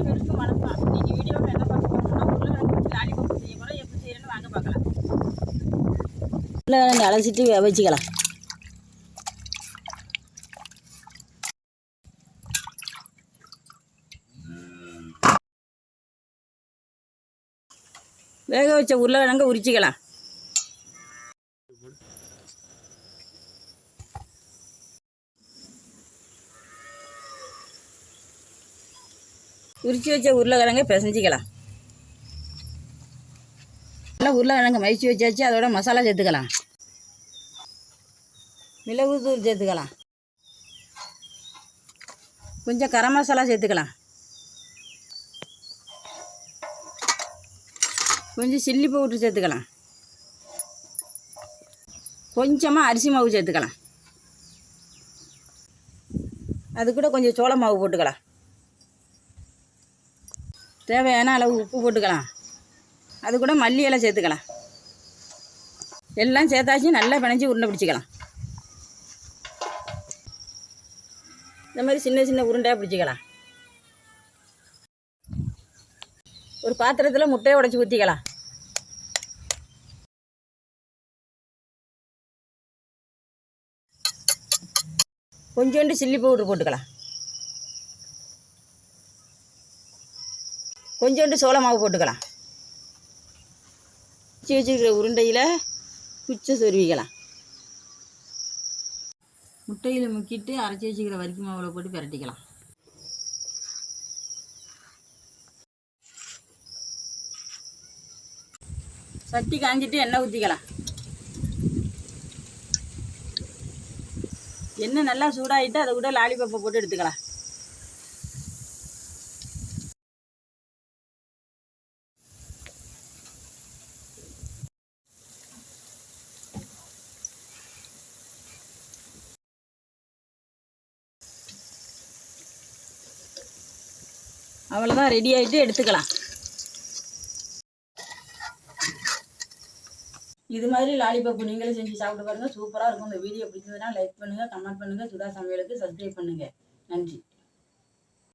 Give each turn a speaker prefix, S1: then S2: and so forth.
S1: அனைவருக்கும் வணக்கம் இன்னைக்கு வீடியோவில் என்ன பார்க்க போகிறோம்னா உருளைக்கிழங்கு வச்சு லாலிபப் செய்ய போகிறோம் எப்படி செய்யறேன்னு வாங்க பார்க்கலாம் உருளைக்கிழங்கு அலசிட்டு வச்சுக்கலாம் வேக வச்ச உருளைக்கிழங்க உரிச்சிக்கலாம் உரிச்சு வச்ச உருளைக்கிழங்க பிசைஞ்சிக்கலாம். நல்லா உருளைக்கிழங்கு மதிச்சு வச்சாச்சு அதோட மசாலா சேர்த்துக்கலாம். மிளகு தூள் சேர்த்துக்கலாம். கொஞ்சம் கரம் மசாலா சேர்த்துக்கலாம். கொஞ்சம் சில்லி பவுட்ரு சேர்த்துக்கலாம். கொஞ்சமாக அரிசி மாவு சேர்த்துக்கலாம். அது கூட கொஞ்சம் சோள மாவு போட்டுக்கலாம். தேவையான அளவு உப்பு போட்டுக்கலாம். அது கூட மல்லி இலை சேர்த்துக்கலாம். எல்லாம் சேர்த்தாச்சு நல்லா பிணைஞ்சி உருண்டை பிடிச்சிக்கலாம். இந்த மாதிரி சின்ன சின்ன உருண்டையாக பிடிச்சிக்கலாம். ஒரு பாத்திரத்தில் முட்டையை உடச்சி ஊற்றிக்கலாம் கொஞ்சோண்டு சில்லி பவுட்ரு போட்டுக்கலாம். கொஞ்சோண்டு சோள மாவு போட்டுக்கலாம். வச்சு வச்சுருக்கிற உருண்டையில் குச்சை சொருவிக்கலாம். முட்டையில் முக்கிட்டு அரைச்சி வச்சுக்கிற வரிக்கு மாவில் போட்டு பிரட்டிக்கலாம். சட்டி காஞ்சிட்டு எண்ணெய் ஊற்றிக்கலாம் எண்ணெய் நல்லா சூடாகிட்டு அதை கூட லாலிபப்பை போட்டு எடுத்துக்கலாம். அவ்வளோதான் ரெடி ஆகிட்டு எடுத்துக்கலாம். இது மாதிரி லாலிபப் நீங்களும் செஞ்சு சாப்பிட்டு பாருங்கள் சூப்பராக இருக்கும். இந்த வீடியோ பிடிச்சதுன்னா லைக் பண்ணுங்கள் கமெண்ட் பண்ணுங்கள் சுதா சமையலுக்கு சப்ஸ்கிரைப் பண்ணுங்கள் நன்றி.